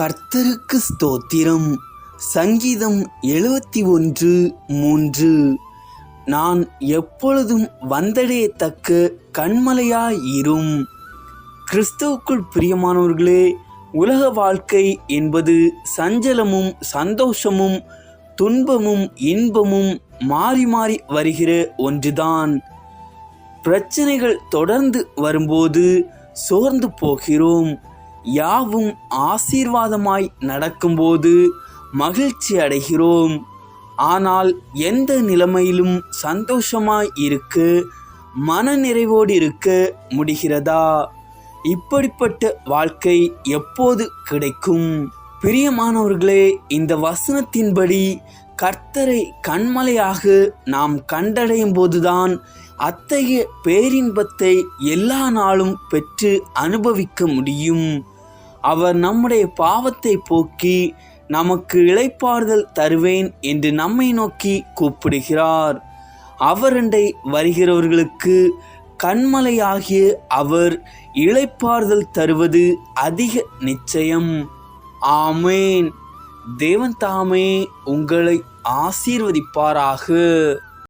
கர்த்தருக்கு ஸ்தோத்திரம். சங்கீதம் எழுபத்தி ஒன்று மூன்று. நான் எப்பொழுதும் வந்தடையத்தக்க கண்மலையாயிரும். கிறிஸ்துவுக்குள் பிரியமானவர்களே உலக வாழ்க்கை என்பது சஞ்சலமும் சந்தோஷமும் துன்பமும் இன்பமும் மாறி மாறி வருகிற ஒன்றுதான். பிரச்சனைகள் தொடர்ந்து வரும்போது சோர்ந்து போகிறோம். யாவும் ஆசீர்வாதமாய் நடக்கும்போது மகிழ்ச்சி அடைகிறோம். ஆனால் எந்த நிலைமையிலும் சந்தோஷமாய் இருக்கு மனநிறைவோடு இருக்க முடிகிறதா? இப்படிப்பட்ட வாழ்க்கை எப்போது கிடைக்கும்? பிரியமானவர்களே இந்த வசனத்தின்படி கர்த்தரை கண்மலையாக நாம் கண்டடையும் போதுதான் அத்தகைய பேரின்பத்தை எல்லா நாளும் பெற்று அனுபவிக்க முடியும். அவர் நம்முடைய பாவத்தை போக்கி நமக்கு இழைப்பாறுதல் தருவேன் என்று நம்மை நோக்கி கூப்பிடுகிறார். அவரண்டை வருகிறவர்களுக்கு கண்மலையாகிய அவர் இழைப்பாறுதல் தருவது அதிக நிச்சயம். ஆமேன். தேவன் தாமே உங்களை ஆசீர்வதிப்பாராக.